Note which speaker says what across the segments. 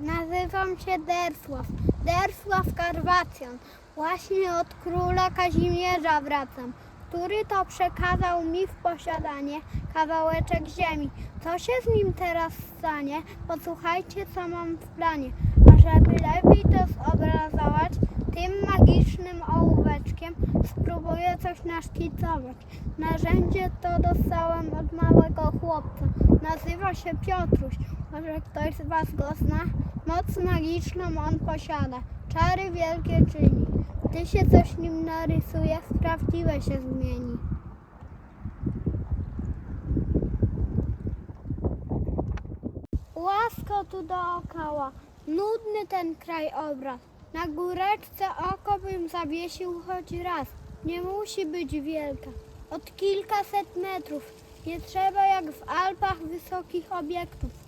Speaker 1: Nazywam się Dersław. Dersław Karwacjan. Właśnie od króla Kazimierza wracam, który to przekazał mi w posiadanie kawałeczek ziemi. Co się z nim teraz stanie? Posłuchajcie, co mam w planie. A żeby lepiej to zobrazować, tym magicznym ołóweczkiem spróbuję coś naszkicować. Narzędzie to dostałem od małego chłopca. Nazywa się Piotruś. Może ktoś z Was go zna? Moc magiczną on posiada. Czary wielkie czyni. Gdy się coś nim narysuje, w się zmieni. Łasko tu dookoła, nudny ten krajobraz. Na góreczce oko bym zawiesił choć raz. Nie musi być wielka, od kilkaset metrów. Nie trzeba jak w Alpach wysokich obiektów.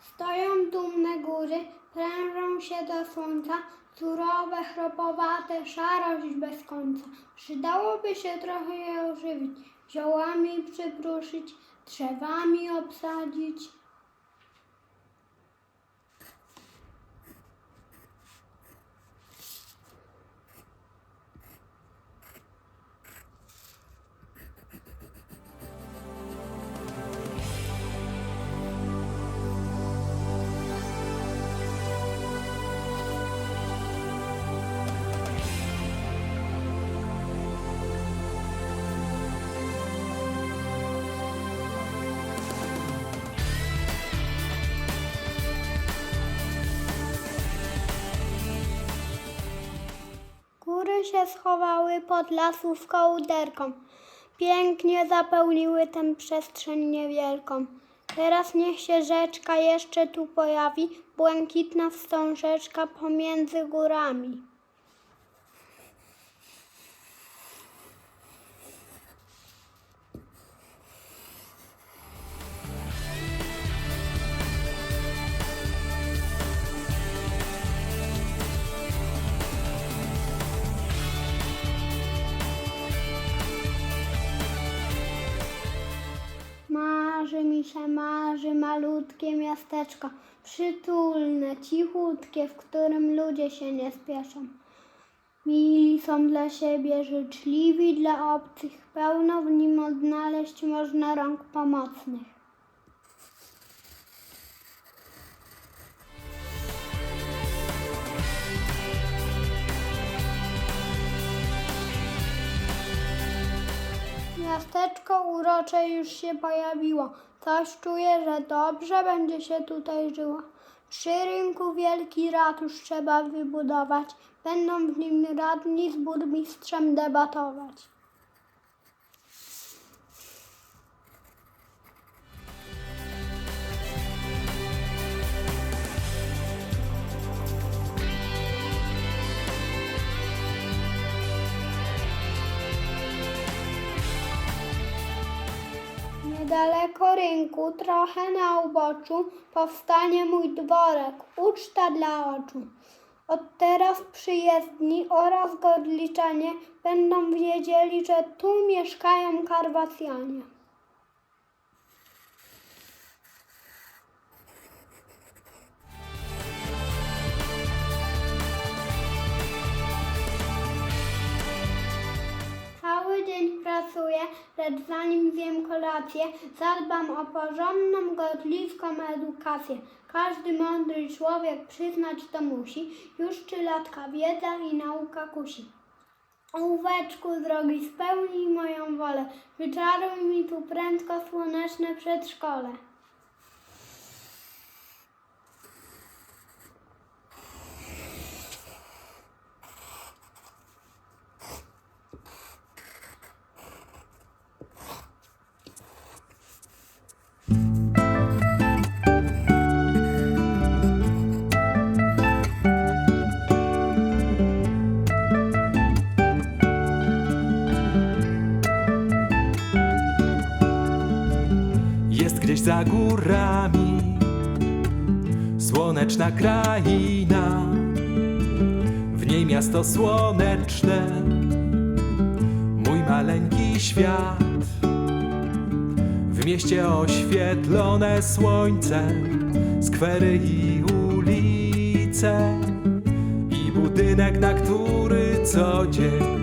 Speaker 1: Stoją dumne góry, prężą się do słońca, surowe, chropowate, szarość bez końca. Przydałoby się trochę je ożywić, ziołami przypruszyć, drzewami obsadzić. Się schowały pod lasów kołderką. Pięknie zapełniły tę przestrzeń niewielką. Teraz niech się rzeczka jeszcze tu pojawi, błękitna wstążeczka pomiędzy górami. Marzy mi się, marzy malutkie miasteczko, przytulne, cichutkie, w którym ludzie się nie spieszą. Mili są dla siebie, życzliwi dla obcych, pełno w nim odnaleźć można rąk pomocnych. Miasteczko urocze już się pojawiło. Coś czuję, że dobrze będzie się tutaj żyło. Przy rynku wielki ratusz trzeba wybudować. Będą w nim radni z burmistrzem debatować. Niedaleko rynku, trochę na uboczu, powstanie mój dworek, uczta dla oczu. Od teraz przyjezdni oraz godliczanie będą wiedzieli, że tu mieszkają Karwacjanie. Pracuję, lecz zanim zjem kolację, zadbam o porządną, godliwską edukację. Każdy mądry człowiek przyznać to musi, już trzylatka wiedza i nauka kusi. Ołóweczku drogi, spełnij moją wolę, wyczaruj mi tu prędko słoneczne przedszkole.
Speaker 2: Za górami. Słoneczna kraina W niej miasto słoneczne. Mój maleńki świat W mieście oświetlone słońcem Skwery i ulice I budynek, na który co dzień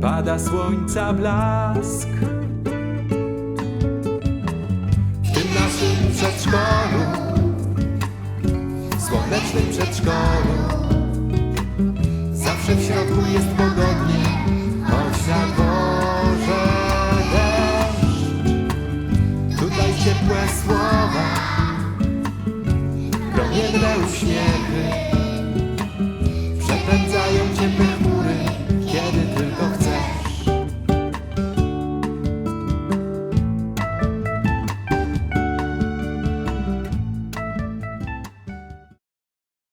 Speaker 2: Pada słońca blask Słonecznym przedszkolu Zawsze w środku jest pogodnie Choć na dworze deszcz. Tutaj ciepłe słowa Promienne uśmiechy